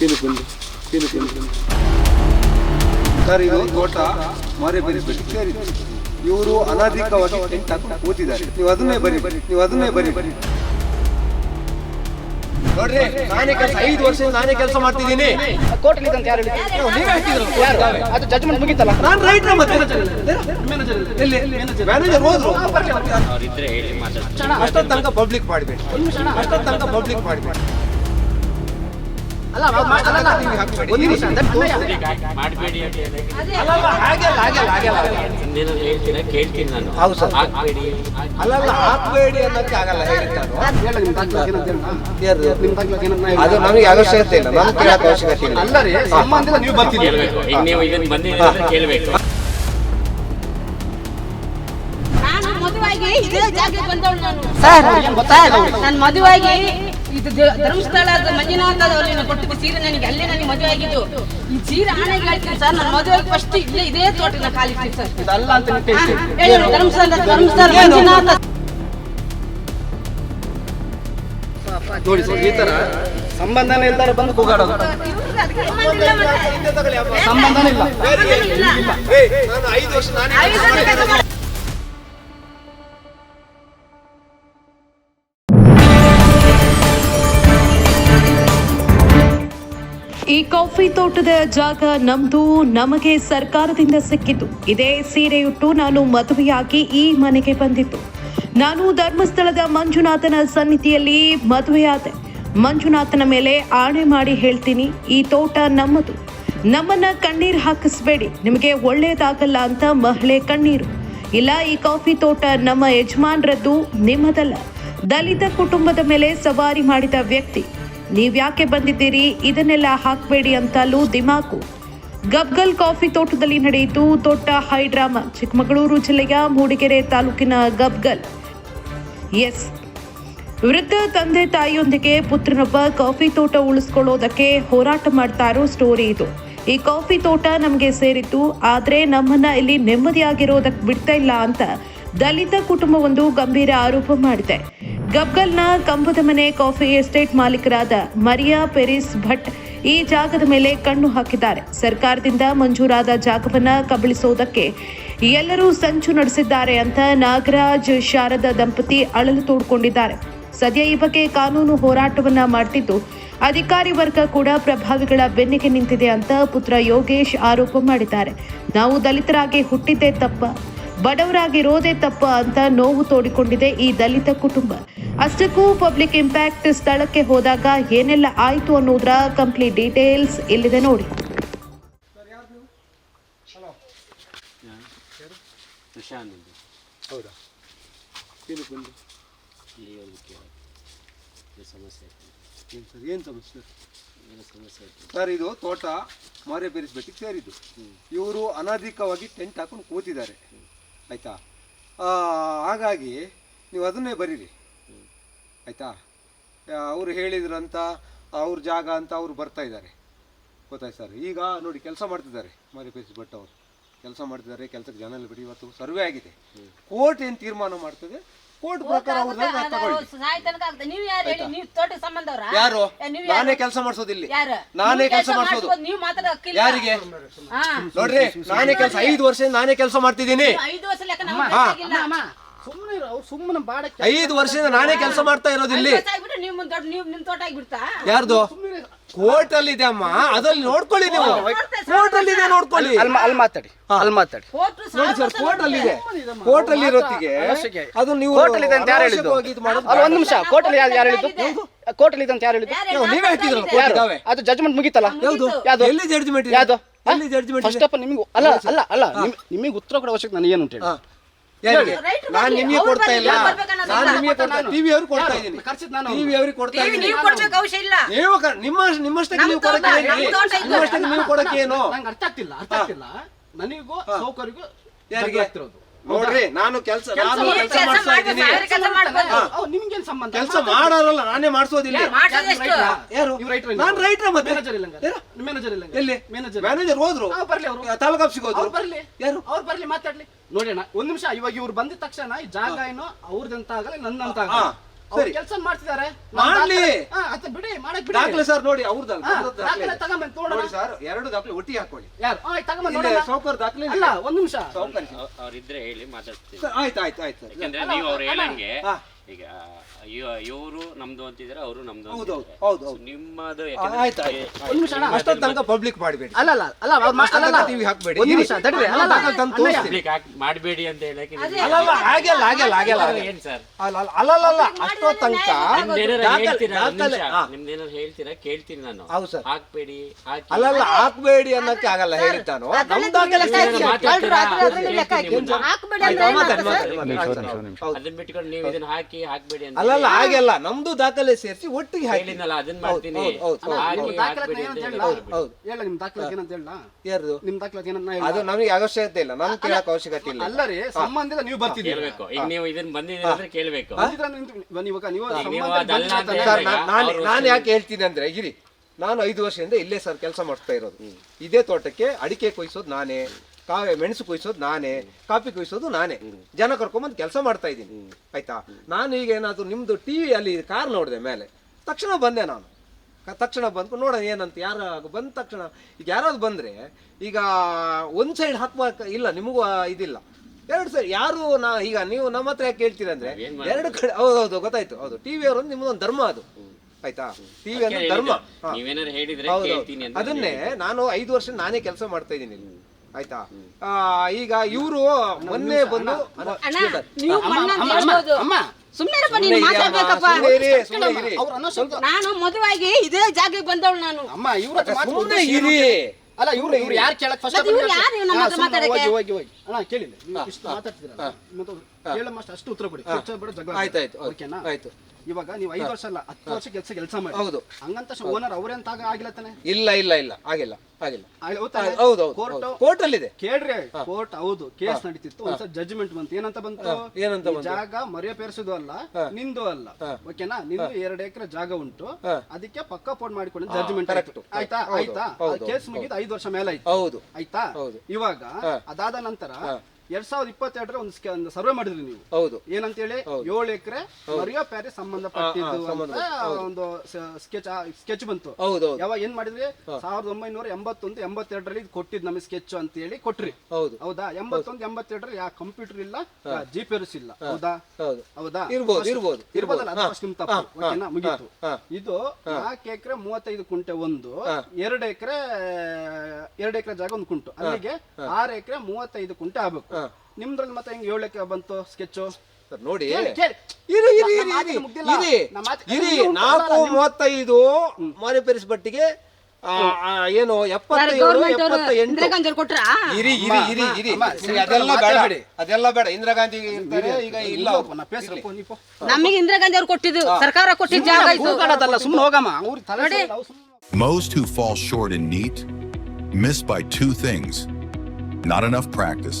ತಿನ್ಕೊಂಡು ತಿನ್ಕೊಂಡು ಸರ್ ಇದು ತೋಟ ಮಾರಿ ಬೆಳೆಸ್ಬೇಕು ಸೇರಿದೆ ಇವರು ಅನಧಿಕವಾಗಿ ಟೆಂಟ್ ಹಾಕೊಂಡು ಕೂತಿದ್ದಾರೆ. ನೀವು ಅದನ್ನೇ ಬರಿ ನೀವು ಅದನ್ನೇ ಬರಿ ನೋಡ್ರಿ ನಾನೇ ಕೆಲಸ ಐದು ವರ್ಷ ನಾನೇ ಕೆಲಸ ಮಾಡ್ತಿದ್ದೀನಿ. ಕೋರ್ಟಲ್ಲಿ ಅಂತ ಯಾರು? ನೀವೇ ಹೇಳ್ತಿದ್ರು ಅದು ಜಜ್ಮೆಂಟ್ ಮುಗಿತಲ್ಲ? ನಾನು ರೈಟ್ ನಮ್ಮ ಮ್ಯಾನೇಜರ್ ಹೋದ್ರು. ಅವ್ರಿದ್ರೆ ಹೇಳಿ ಮಾತಾಡ್ತಾರೆ ಅಷ್ಟೊತ್ತು ತನಕ ಪಬ್ಲಿಕ್ ಮಾಡಬೇಡಿ. ಅಷ್ಟೊತ್ತು ತನಕ ಪಬ್ಲಿಕ್ ಮಾಡಬೇಡಿ. ಕೇಳ್ತೀನಿ ನಾನು. ಅಲ್ಲಲ್ಲ ಹಾಕ್ಬೇಡಿ. ಅನ್ನಕ್ಕೆ ಆಗಲ್ಲ. ಅದು. ಅವಶ್ಯಕತೆ ಇಲ್ಲ. ನಮ್ಗೆ ಕೇಳಕ್ಕೆ ಅವಶ್ಯಕತೆ ಇಲ್ಲ. ಅಲ್ಲ ರೀ ಸಂಬಂಧ ನೀವು ಈಗ ನೀವು ಇದನ್ನ ಬಂದಿದ್ದೀರಾ ಕೇಳ್ಬೇಕು. ಸರ್ ಮದುವಾಗಿ ಇದು ಧರ್ಮಸ್ಥಳ ಮಂಜುನಾಥ ಅವರಿಗೆ ಕೊಟ್ಟಿದ್ದ ಸೀರೆ ನನಗೆ ಅಲ್ಲೇ ನನಗೆ ಮದುವೆ ಆಗಿದ್ದು. ಈ ಸೀರೆ ಆನೆಗೆ ಹೇಳ್ತೀನಿ ಸರ್ ನನ್ನ ಮದುವೆ ಫಸ್ಟ್ ಇಲ್ಲೇ ಇದೇ ತೋಟನ ಕಾಲಿಡ್ತೀನಿ ಸರ್. ಇದಲ್ಲ ಅಂತ ಹೇಳಿ ಧರ್ಮಸ್ಥಳ ಧರ್ಮಸ್ಥಳ ಮಂಜುನಾಥ. ನೋಡಿ ಸರ್ ಈ ತರ ಸಂಬಂಧನೇ ಇಲ್ದಾರೆ ಬಂದು ಕೂಗಾಡೋದು. ಸಂಬಂಧನೇ ಇಲ್ಲ. ನಾನು ಐದು ವರ್ಷ ನಾನೇ ಈ ಕಾಫಿ ತೋಟದ ಜಾಗ ನಮ್ದು, ನಮಗೆ ಸರ್ಕಾರದಿಂದ ಸಿಕ್ಕಿತು ಇದೇ ಸೀರೆಯುಟ್ಟು ನಾನು ಮದುವೆಯಾಗಿ ಈ ಮನೆಗೆ ಬಂದಿತ್ತು ನಾನು ಧರ್ಮಸ್ಥಳದ ಮಂಜುನಾಥನ ಸನ್ನಿಧಿಯಲ್ಲಿ ಮದುವೆಯಾದೆ. ಮಂಜುನಾಥನ ಮೇಲೆ ಆಣೆ ಮಾಡಿ ಹೇಳ್ತೀನಿ, ಈ ತೋಟ ನಮ್ಮದು. ನಮ್ಮನ್ನ ಕಣ್ಣೀರು ಹಾಕಿಸ್ಬೇಡಿ, ನಿಮಗೆ ಒಳ್ಳೆಯದಾಗಲ್ಲ ಅಂತ ಮಹಿಳೆ ಕಣ್ಣೀರು. ಇಲ್ಲ, ಈ ಕಾಫಿ ತೋಟ ನಮ್ಮ ಯಜಮಾನ್ರದ್ದು ನಿಮ್ಮದಲ್ಲ. ದಲಿತ ಕುಟುಂಬದ ಮೇಲೆ ಸವಾರಿ ಮಾಡಿದ ವ್ಯಕ್ತಿ. ನೀವ್ಯಾಕೆ ಬಂದಿದ್ದೀರಿ? ಇದನ್ನೆಲ್ಲ ಹಾಕಬೇಡಿ ಅಂತಲೂ ದಿಮಾಕು. ಗಬ್ಗಲ್ ಕಾಫಿ ತೋಟದಲ್ಲಿ ನಡೆಯಿತು ದೊಡ್ಡ ಹೈಡ್ರಾಮಾ ಚಿಕ್ಕಮಗಳೂರು ಜಿಲ್ಲೆಯ ಮೂಡಿಗೆರೆ ತಾಲೂಕಿನ ಗಬ್ಗಲ್. ಎಸ್. ವೃದ್ಧ ತಂದೆ ತಾಯಿಯೊಂದಿಗೆ ಪುತ್ರನೊಬ್ಬ ಕಾಫಿ ತೋಟ ಉಳಿಸ್ಕೊಳ್ಳೋದಕ್ಕೆ ಹೋರಾಟ ಮಾಡ್ತಾ ಇರೋ ಸ್ಟೋರಿ ಇದು. ಈ ಕಾಫಿ ತೋಟ ನಮಗೆ ಸೇರಿತ್ತು ಆದರೆ ನಮ್ಮನ್ನ ಇಲ್ಲಿ ನೆಮ್ಮದಿಯಾಗಿರೋದಕ್ಕೆ ಬಿಡ್ತಾ ಇಲ್ಲ ಅಂತ ದಲಿತ ಕುಟುಂಬವೊಂದು ಗಂಭೀರ ಆರೋಪ ಮಾಡಿದೆ. ಗಬ್ಗಲ್ನ ಕಂಬದ ಮನೆ ಕಾಫಿ ಎಸ್ಟೇಟ್ ಮಾಲೀಕರಾದ ಮರಿಯಾ ಪೆರಿಸ್ ಭಟ್ ಈ ಜಾಗದ ಮೇಲೆ ಕಣ್ಣು ಹಾಕಿದ್ದಾರೆ. ಸರ್ಕಾರದಿಂದ ಮಂಜೂರಾದ ಜಾಗವನ್ನು ಕಬಳಿಸೋದಕ್ಕೆ ಎಲ್ಲರೂ ಸಂಚು ನಡೆಸಿದ್ದಾರೆ ಅಂತ ನಾಗರಾಜ್ ಶಾರದಾ ದಂಪತಿ ಅಳಲು ತೋಡ್ಕೊಂಡಿದ್ದಾರೆ. ಸದ್ಯ ಈ ಬಗ್ಗೆ ಕಾನೂನು ಹೋರಾಟವನ್ನ ಮಾಡ್ತಿದ್ದು ಅಧಿಕಾರಿ ವರ್ಗ ಕೂಡ ಪ್ರಭಾವಿಗಳ ಬೆನ್ನಿಗೆ ನಿಂತಿದೆ ಅಂತ ಪುತ್ರ ಯೋಗೇಶ್ ಆರೋಪ ಮಾಡಿದ್ದಾರೆ. ನಾವು ದಲಿತರಾಗಿ ಹುಟ್ಟಿದ್ದೇ ತಪ್ಪ ಬಡವರಾಗಿರೋದೇ ತಪ್ಪ ಅಂತ ನೋವು ತೋಡಿಕೊಂಡಿದೆ ಈ ದಲಿತ ಕುಟುಂಬ. ಅಷ್ಟಕ್ಕೂ ಪಬ್ಲಿಕ್ ಇಂಪ್ಯಾಕ್ಟ್ ಸ್ಥಳಕ್ಕೆ ಹೋದಾಗ ಏನೆಲ್ಲ ಆಯಿತು ಅನ್ನೋದ್ರ ಕಂಪ್ಲೀಟ್ ಡೀಟೇಲ್ಸ್ ಇಲ್ಲಿದೆ ನೋಡಿ. ಹೌದಾ? ಸಮಸ್ಯೆ ಏನು ಸರ್ ಏನು ಸಮಸ್ಯೆ? ಏನು ಸಮಸ್ಯೆ ಆಯ್ತು ಸರ್ ಇದು ತೋಟ ಮಾರೆ ಬೆರೆಸ್ಬೇಕಿಗೆ ಸೇರಿದ್ದು. ಇವರು ಅನಧಿಕವಾಗಿ ಟೆಂಟ್ ಹಾಕೊಂಡು ಕೂತಿದ್ದಾರೆ. ಆಯ್ತಾ? ಆ, ಹಾಗಾಗಿ ನೀವು ಅದನ್ನೇ ಬರೀರಿ. ಆಯ್ತಾ? ಅವರು ಹೇಳಿದ್ರಂತ ಅವ್ರ ಜಾಗ ಅಂತ ಅವ್ರು ಬರ್ತಾ ಇದ್ದಾರೆ. ಗೊತ್ತಾಯ್ತು ಸರ್? ಈಗ ನೋಡಿ ಕೆಲಸ ಮಾಡ್ತಿದ್ದಾರೆ ಮಾರಿ ಪೇಸ್ ಭಟ್ ಅವರು. ಕೆಲಸ ಮಾಡ್ತಿದ್ದಾರೆ ಕೆಲಸಕ್ಕೆ ಜನ ಬಿಡಿ ಇವತ್ತು ಸರ್ವೆ ಆಗಿದೆ. ಕೋರ್ಟ್ ಏನು ತೀರ್ಮಾನ ಮಾಡ್ತದೆ? ಕೋರ್ಟ್ ಪ್ರಕಾರ ಯಾರು ಹೇಳಿ? ನೀವು ತೋಟಕ್ಕೆ ಸಂಬಂಧವ್ರ ಯಾರು? ನಾನೇ ಕೆಲಸ ಮಾಡಿಸೋದಿಲ್ಲಿ ಯಾರು? ನಾನೇ ಕೆಲಸ ಮಾಡಿಸೋದು. ನೀವು ಮಾತ್ರ ಹಕ್ಕಿಲ್ಲ ಯಾರಿಗೆ? ಹಾ. ನೋಡ್ರಿ ನಾನೇ ಕೆಲಸ ಐದು ವರ್ಷ ನಾನೇ ಕೆಲಸ ಮಾಡ್ತಿದ್ದೀನಿ. ಸುಮ್ಮನೆ ಅವ್ರು ಸುಮ್ಮನೆ ಬಾಡಕ್ಕೆ ಐದು ವರ್ಷದಿಂದ ನಾನೇ ಕೆಲಸ ಮಾಡ್ತಾ ಇರೋದು ಇಲ್ಲಿ. ನೀವು ಮುಂದ್ ದೊಡ್ಡ ನೀವು ನಿಮ್ ತೋಟ ಆಗಿಬಿಡ್ತಾ? ಯಾರ್ದು? ಕೋರ್ಟ್ ಅಲ್ಲಿ ಇದೆ ಅಮ್ಮ. ಅದ್ರಲ್ಲಿ ನೋಡ್ಕೊಳ್ಳಿ ನೀವು. ಕೋರ್ಟ್ ಅಲ್ಲಿ ಇದೆ ನೋಡ್ಕೊಳ್ಳಿ. ಅಲ್ಲಿ ಅಲ್ಲಿ ಮಾತಾಡಿ ಅಲ್ಲಿ ಮಾತಾಡಿ. ಕೋರ್ಟ್ ನೋಡಿ ಸರ್ ಕೋರ್ಟ್ ಅಲ್ಲಿ ಇದೆ ಕೋರ್ಟ್ ಅಲ್ಲಿ ಇರೋತ್ತಿಗೆ. ಅದು ನೀವು ಕೋರ್ಟಲ್ಲಿ ಇದೆ ಅಂತ ಯಾರು ಹೇಳಿದ್ದು? ಮಾಡೋದು ಅಲ್ಲ ಒಂದ್ ನಿಮಿಷ. ಕೋರ್ಟಲ್ಲಿ ಯಾರು ಯಾರು ಹೇಳಿದ್ದು? ಕೋರ್ಟಲ್ಲಿ ಇದೆ ಅಂತ ಯಾರು ಹೇಳಿದ್ದು? ನೀವು- ಹೇಳ್ತಿದ್ರಲ್ಲ? ಕೋರ್ಟ್ ಇದಾವೆ ಅದು ಜಜ್ಮೆಂಟ್ ಮುಗಿತಲ್ಲ? ಯಾವುದು? ಯಾವುದು? ಎಲ್ಲಿ ಜಡ್ಜ್ಮೆಂಟ್ ಯಾವುದು? ಅಲ್ಲಿ ಜಡ್ಜ್ಮೆಂಟ್ ಫಸ್ಟ್ ಆಫ್ ನಿಮಗೆ ಅಲ್ಲ ಅಲ್ಲ ಅಲ್ಲ. ನಿಮಗೆ ಉತ್ತರ ಕೊಡೋ ಅವಶ್ಯಕತೆ ನನಗೆ ಏನು ಅಂತ ಹೇಳಿ. ನಾನು. ನಿಮಗೆ ಕೊಡ್ತಾ ಇಲ್ಲ. ನಾನು ನಿಮಗೆ ಕೊಡ್ತಾ ಟಿವಿ ಅವ್ರಿಗೆ ಕೊಡ್ತಾ ಇದ್ದೀನಿ. ಟಿವಿ ಅವ್ರಿಗೆ ಕೊಡ್ತಾ ನೀವು- ಇದ್ದೀನಿ. ನೀವು ಕೊಡ್ಬೇಕು ಅವಶ್ಯ ಇಲ್ಲ. ನೀವು ನಿಮ್ಮ ನಿಮ್ಮಷ್ಟಕ್ಕೆ ನೀವು ಕೊಡಕ್ಕೆ. ನಿಮ್ಮಷ್ಟಕ್ಕೆ ನೀವು ಏನು? ಅರ್ಥ ಆಗ್ತಿಲ್ಲ ಅರ್ಥ ಆಗ್ತಿಲ್ಲ. ನನಗೂ ಸೌಕರ್ಯಗೂ ಯಾರಿಗೆ? ಆಗ್ತಿರೋದು ನೋಡ್ರಿ ನಾನು ಕೆಲಸ ನಾನು ಕೆಲಸ ಮಾಡ್ತಾ ಮಾಡ್ಬೇಕು, ಇದ್ದೀನಿ ನಿಮ್ಗೇನ್ ಸಂಬಂಧ? ಕೆಲಸ ಮಾಡಾರಲ್ಲ ನಾನೇ ಮಾಡಿಸೋದಿಲ್ಲ. ಮಾಡ್ಸೋದು ಯಾರು ನಾನು ರೈಟ್ರ ಮತ್ತೆ? ಮ್ಯಾನೇಜರ್ ಇಲ್ಲ ಯಾರು? ಮ್ಯಾನೇಜರ್ ಇಲ್ಲ ಎಲ್ಲಿ? ಮ್ಯಾನೇಜರ್ ಮ್ಯಾನೇಜರ್ ಹೋದ್ರು. ಬರ್ಲಿ ಅವ್ರು. ತಾಲೂಕು ಆಫೀಸ್ಗೆ ಹೋದ್ರು. ಬರ್ಲಿ. ಯಾರು? ಅವ್ರು ಬರ್ಲಿ ಮಾತಾಡ್ಲಿ. ನೋಡೋಣ ಒಂದ್ ನಿಮಿಷ ಇವಾಗ ಇವ್ರು ಬಂದಿದ ತಕ್ಷಣ ಈ ಜಾಗ ಏನೋ ಅವ್ರದಂತ ಆಗಲ್ಲ ನನ್ನಂತ ಹಾ. ಆಗಲ್ಲ ಸರಿ. ಕೆಲಸ ಮಾಡ್ತಿದ್ದಾರೆ. ಮಾಡ್ಲಿ. ಹಾ, ಬಿಡಿ ಮಾಡಕ್ ಬಿಡಿ. ದಾಖಲೆ ಸರ್ ನೋಡಿ ನಮ್ದು ದಾಖಲೆ ತಗೊಂಬಂದ್ ನೋಡೋಣ. ನೋಡಿ ಸರ್ ಎರಡು ದಾಖಲೆ ಒಟ್ಟಿಗೆ ಹಾಕೊಳ್ಳಿ. ಯಾರು? ಆ, ತಗೊಂಬಂದ್ ನೋಡೋಣ. ಸೌಕರ್ ದಾಖಲೆ ಅಲ್ಲ ಒಂದ್ ನಿಮಿಷ. ಸಾವುಕಾರ. ಅವ್ರಿದ್ರೆ ಹೇಳಿ ಮಾತಾಡ್ತೀನಿ. ಸರ್ ಆಯ್ತು ಆಯ್ತು ಆಯ್ತು ಸರ್. ಯಾಕಂದ್ರೆ ನೀವು ಅವ್ರು ಹೇಳಂಗೆ ಈಗ ಇವರು ನಮ್ದು ಅಂತಿದ್ರೆ ಅವರು ನಮ್ದು ಹೌದು, ಅಂತಿದ್ದಾರೆ. ಹೌದು, ಹೌದು. ನಿಮ್ಮದು ಆಯ್ತು, ಆಯ್ತು. ಒಂದ್ ನಿಮಿಷ ಅಣ್ಣ. ಅಷ್ಟೊಂದು ತನಕ ಪಬ್ಲಿಕ್ ಮಾಡಬೇಡಿ ಅಲ್ಲ ಅಲ್ಲ ಅಲ್ಲ ಅವ್ರು ಮಾ- ಅಲ್ಲ, ಅಲ್ಲ. ಟಿವಿ ಹಾಕ್ಬೇಡಿ ಒಂದ್ ನಿಮಿಷ ತಡೀರಿ. ಅಲ್ಲ, ಅಲ್ಲ. ದಾಖಲೆ ತಂದು ಅಣ್ಣಯ್ಯ. ತೋರಿಸ್ತೀನಿ ಮಾಡಬೇಡಿ ಅಂತ ಹೇಳಕ್ಕೆ ಅದೇ. ಹಾಗೆ ಹಾಗೆಲ್ಲ ಹಾಗೆಲ್ಲ ಹಾಗೆಲ್ಲ ಏನ್ ಸರ್ ಅಲ್ಲ ಅಲ್ಲ ಅಲ್ಲ ಅಷ್ಟೋ ತನಕ ನಿಮ್ದೇನಾರ ದಾಖಲೆ- ಹೇಳ್ತೀರಾ ಒಂದ್ ದಾಖಲೆ ನಿಮಿಷ ಹಾ. ನಿಮ್ದೇನಾರ ಹೇಳ್ತೀರಾ ಕೇಳ್ತೀನಿ ನಾನು ಹೌದು ಸರ್. ಹಾಕ್ಬೇಡಿ ಹಾಕಿ ಅಲ್ಲಲ್ಲ ಹಾಕ್ಬೇಡಿ ಅನ್ನಕ್ಕೆ ಆಗಲ್ಲ ಹೇಳಿದ್ದಾನು ನಮ್ ದಾಖಲೆ ಲೆಕ್ಕ ಹಾಕಿ. ಹಾಕ್ಬೇಡಿ ಅಂದ್ರೆ ಏನ್ ಮಾತಾಡಿ, ಮಾಡ್ತಾರೆ ಸರ್? ಮಾತಾಡಿ, ಮಾತಾಡಿ, ಮಾತಾಡಿ. ಹೌದು. ಅದನ್ನ ಬಿಟ್ಕೊಂಡು ನೀವು ಇದನ್ನ ಹಾಕಿ ಹಾಕ್ಬೇಡಿ ಅಂತ. ಅಲ್ಲಲ್ಲ ಹಾಗೆಲ್ಲ. ನಮ್ದು ದಾಖಲೆ ಸೇರಿಸಿ ಒಟ್ಟಿಗೆ ಹಾಕಿ. ಹೇಳಿದ್ನಲ್ಲ ಅದನ್ನ ಮಾಡ್ತೀನಿ. ಹೌದು, ಹೌದು, ಹೌದು. ಹಾಕಿ ನಿಮ್ಮ ದಾಖಲಾತಿ ಹಾಕ್ಬೇಡಿ ಏನಂತ ಅಂತ ಹೇಳ. ಹೇಳಿ ಹೌದು. ಹೇಳ ನಿಮ್ ದಾಖಲಾತಿ ಏನಂತ ಹೇಳ. ಯಾರ್ದು? ನಿಮ್ ದಾಖಲಾತಿ ಏನನ್ನ ಅದು ನಮಗೆ ಅವಶ್ಯಕತೆ ಇಲ್ಲ. ನನ್ ಕೇಳಕ್ ಅವಶ್ಯಕತೆ ಇಲ್ಲ. ಅಲ್ಲ ರೀ ಸಂಬಂಧಿತ ನೀವು ಬರ್ತಿದ್ದೀರಿ. ಕೇಳ್ಬೇಕು. ಈಗ ನೀವು ಇದನ್ನ ಬಂದಿದ್ದೀರಿ ಅಂದ್ರೆ ಕೇಳ್ಬೇಕು. ಬಂದಿದ್ರೆ ನಿಂತು- ಬನ್ನಿ ಇವಾಗ ನೀವು ನೀವು ಸಂಬಂಧಿತ ಅದಲ್ಲ ಅಂತ ಬಂದಿರ್ತಾನೆ. ಸರ್ ಹೇಳಿದಾಗ ನಾನು ಅವ್ರು ನಾನು ಯಾಕೆ ಹೇಳ್ತೀನಿ ಅಂದ್ರೆ ಇರಿ ನಾನು ಐದು ವರ್ಷದಿಂದ ಇಲ್ಲೇ ಸರ್ ಕೆಲಸ ಮಾಡ್ತಾ ಇರೋದು. ಇದೇ ತೋಟಕ್ಕೆ ಅಡಿಕೆ ಕೊಯ್ಸೋದು ನಾನೇ. ಕಾವೆ ಮೆಣಸು ಕುಯ್ಸೋದು ನಾನೇ ಕಾಫಿ ಕೊಯ್ಸೋದು ನಾನೇ. ಜನ ಕರ್ಕೊಂಬಂದು ಕೆಲಸ ಮಾಡ್ತಾ ಇದ್ದೀನಿ. ಆಯ್ತಾ? ನಾನು ಈಗ ಏನಾದ್ರು ನಿಮ್ದು ಟಿವಿ ಅಲ್ಲಿ ಕಾರ್ ನೋಡಿದೆ ಮೇಲೆ. ತಕ್ಷಣ ಬಂದೆ ನಾನು. ತಕ್ಷಣ ಬಂದು ನೋಡೋಣ ಏನಂತ. ಯಾರು ಬಂದ ತಕ್ಷಣ ಈಗ ಯಾರಾದ್ರು ಬಂದ್ರೆ ಈಗ ಒಂದ್ ಸೈಡ್ ಹಾಕುವ ಇಲ್ಲ ನಿಮಗೂ ಇದಿಲ್ಲ. ಎರಡು ಸೈಡ್ ಯಾರು ನಾ ಈಗ ನೀವು ನಮ್ಮ ಹತ್ರ ಯಾಕೆ ಕೇಳ್ತೀರ ಅಂದ್ರೆ ಎರಡು ಕಡೆ ಹೌದೌದು ಗೊತ್ತಾಯ್ತು ಹೌದು. ಟಿವಿ ನಿಮ್ಮದು ನಿಮ್ಮದೊಂದು ಧರ್ಮ ಅದು. ಆಯ್ತಾ? ಟಿವಿ ಅಂದ್ರೆ ಧರ್ಮ. ಅದನ್ನೇ ನಾನು ಐದು ವರ್ಷ ನಾನೇ ಕೆಲಸ ಮಾಡ್ತಾ ಇದ್ದೀನಿ ಇಲ್ಲಿ. ಆಯ್ತಾ? ಆ, ಈಗ ಇವರು ಮೊನ್ನೆ ಬಂದು ನೀವು ಅಮ್ಮ, ಅಮ್ಮ, ಅಮ್ಮ. ಸುಮ್ಮನೆ ನೀನು ಮಾತಾಡ್ಬೇಕಪ್ಪ. ಅವ್ರು ಅನ್ನೋ ನಾನು ಮದುವಾಗಿ ಇದೇ ಜಾಗಕ್ಕೆ ಬಂದವಳು ನಾನು. ಅಮ್ಮ ಇವ್ರ ಸುಮ್ಮನೆ ಇರಿ. ಅಲ್ಲ ಇವ್ರು ಇವ್ರು ಯಾರು ಕೇಳಕ್ ಫಸ್ಟ್ ಮತ್ತೆ ಇವ್ರು ಯಾರು ಇವ್ರು ನಮ್ಮ ಹತ್ರ ಮಾತಾಡಕ್ಕೆ? ಹೋಗಿ ಹೋಗಿ ಹೋಗಿ. ಅಣ್ಣ ಕೇಳಿಲ್ಲ ನೀವು ಇಷ್ಟು ಮಾತಾಡ್ತಿದ್ದೀರಲ್ಲ ಮತ್ತೆ ಕೇಳಮ್ಮ ಅಷ್ಟು ಉತ್ತರ ಕೊಡಿ. ಚರ್ಚೆ ಬೇಡ ಜಗಳ. ಆಯ್ತು. ಓಕೆನಾ ಆಯ್ತು. ಇವಾಗ ನೀವು ಐದು ವರ್ಷ ಅಲ್ಲ ಹತ್ತು ವರ್ಷ ಕೆಲಸ ಕೆಲಸ ಮಾಡಿ. ಹೌದು. ಹಂಗಂತ ಓನರ್ ಅವ್ರೇಂತ ಆಗಿಲ್ಲ ತಾನೆ? ಇಲ್ಲ ಇಲ್ಲ ಇಲ್ಲ. ಆಗಿಲ್ಲ ಆಗಿಲ್ಲ? ಹೌದು ಕೋರ್ಟ್ ಕೋರ್ಟ್ ಅಲ್ಲಿ ಇದೆ ಕೇಳ್ರಿ. ಕೋರ್ಟ್ ಹೌದು. ಕೇಸ್ ನಡೀತಿತ್ತು. ಒಂದ್ಸಲ ಜಡ್ಜ್ಮೆಂಟ್ ಬಂತು. ಏನಂತ ಬಂತು? ಏನಂತ ಜಾಗ ಜಾಗ ಮರೆಯಪೇರಿಸೋದು ಅಲ್ಲ ನಿಂದು ಅಲ್ಲ. ಓಕೆನಾ ನಿಂದು ಎರಡು ಎಕರೆ ಜಾಗ ಉಂಟು. ಅದಕ್ಕೆ ಪಕ್ಕ ಫೋನ್ ಮಾಡಿಕೊಂಡು ಜಡ್ಜ್ಮೆಂಟ್ correct. ಆಯ್ತಾ. ಆಯ್ತಾ? ಕೇಸ್ ಮುಗಿದು ಐದು ವರ್ಷ ಮೇಲೆ ಆಯ್ತು. ಹೌದು ಆಯ್ತಾ. ಇವಾಗ ಅದಾದ ನಂತರ Yeah. ಎರಡ್ ಸಾವಿರದ ಇಪ್ಪತ್ತೆರಡರ ಒಂದು ಸ್ಕೆ- ಒಂದು ಸರ್ವೆ ಮಾಡಿದ್ರಿ ನೀವು. ಹೌದು. ಏನಂತ ಹೇಳಿ ಏಳು ಎಕರೆ ಮರಿಯೋ ಪ್ಯಾರಿ ಸಂಬಂಧಪಟ್ಟಿದ್ದು ಅಂತ ಒಂದು ಸ್ಕೆಚ್ ಸ್ಕೆಚ್ ಬಂತು. ಹೌದು ಹೌದು. ಯಾವಾಗ ಏನ್ ಮಾಡಿದ್ರಿ? ಸಾವಿರದ ಒಂಬೈನೂರ ಎಂಬತ್ತೊಂದು ಎಂಬತ್ತೆರಡರಲ್ಲಿ ಇದು ಕೊಟ್ಟಿದ್ ನಮಗೆ ಸ್ಕೆಚ್ ಅಂತ ಹೇಳಿ ಕೊಟ್ರಿ. ಹೌದು. ಹೌದಾ? ಎಂಬತ್ತೊಂದು ಎಂಬತ್ತೆರಡರಲ್ಲಿ ಯಾ ಕಂಪ್ಯೂಟರ್ ಇಲ್ಲ ಜಿ ಇಲ್ಲ. ಹೌದಾ? ಹೌದು. ಹೌದಾ? ಇರ್ಬೋದು, First- ಇರ್ಬೋದು, ಇರ್ಬೋದಲ್ಲ? ಅದು first ನಿಮ್ ತಪ್ಪು. ಓಕೆನಾ? ಮುಗೀತು. ಹಾ. ಇದು ನಾಲ್ಕು ಎಕರೆ ಮೂವತ್ತೈದು ಕುಂಟೆ ಒಂದು ಎರಡು ಎಕರೆ ಎರಡು ಎಕರೆ ಜಾಗ ಒಂದು ಕುಂಟು. ಅಲ್ಲಿಗೆ ಆರು ಎಕರೆ ಮೂವತ್ತೈದು ಕುಂಟೆ ಆಗ್ಬೇಕು. ನಿಮ್ದ್ರಲ್ಲಿ ಮತ್ತೆ ಹೆಂಗ್ ಹೇಳಕ್ಕೆ ಬಂತು ಸ್ಕೆಚ್ ಸರ್ ನೋಡಿ. ಕೇಳಿ, ಕೇಳಿ. ಇರಿ ಇರಿ ನಮ್ಮ ಇರಿ ಮಾತಿಗೆ ಇರಿ. ಮುಗ್ದಿಲ್ಲ. ಇರಿ. ನಮ್ಮ ಮಾತಿಗೆ- ಇರಿ. ನೀವು ನಾಲ್ಕು ಮೂವತ್ತೈದು ಮಾರಿ ಮೂವತ್ತೈದು ಮಾರಿಪೇರಿಸ್ ಬಟ್ಟಿಗೆ ಆ, ಆ, ಏನು ಎಪ್ಪತ್ತೈದು ಗೌರ್ಮೆಂಟ್ ಅವರು ಎಪ್ಪತ್ತ ಎಂಟು ಇಂದಿರಾ ಗಾಂಧಿ ಅವ್ರು ಕೊಟ್ರಾ? ಇರಿ ಇರಿ ಇರಿ ಇರಿ. ಅಮ್ಮ, ಅದೆಲ್ಲ ಬೇಡ ಮಾತಾಡ್ಬೇಡಿ. ಅದೆಲ್ಲ ಬೇಡ. ಇಂದಿರಾ ಗಾಂಧಿ ಇರ್ತಾರೆ ಈಗ ಇಲ್ಲ. ಅವ್ರು. ನಾ ಪೇಸ್ರಪ್ಪ, ನೀ ಪೋ. ನಮಗೆ ಇಂದಿರಾ ಗಾಂಧಿ ಅವ್ರು ಕೊಟ್ಟಿದ್ದು. ಸರ್ಕಾರ ಕೊಟ್ಟಿದ್ದ ಜಾಗ ಇದು. ಕೂಗಾಡೋದಲ್ಲ, ಸುಮ್ನೆ ಹೋಗಮ್ಮ. ಅವ್ರ ತಲೆ ಸೇರಿ ನಾವು ಸುಮ್ನೆ- Most who fall short in NEAT miss by two things. Not enough practice,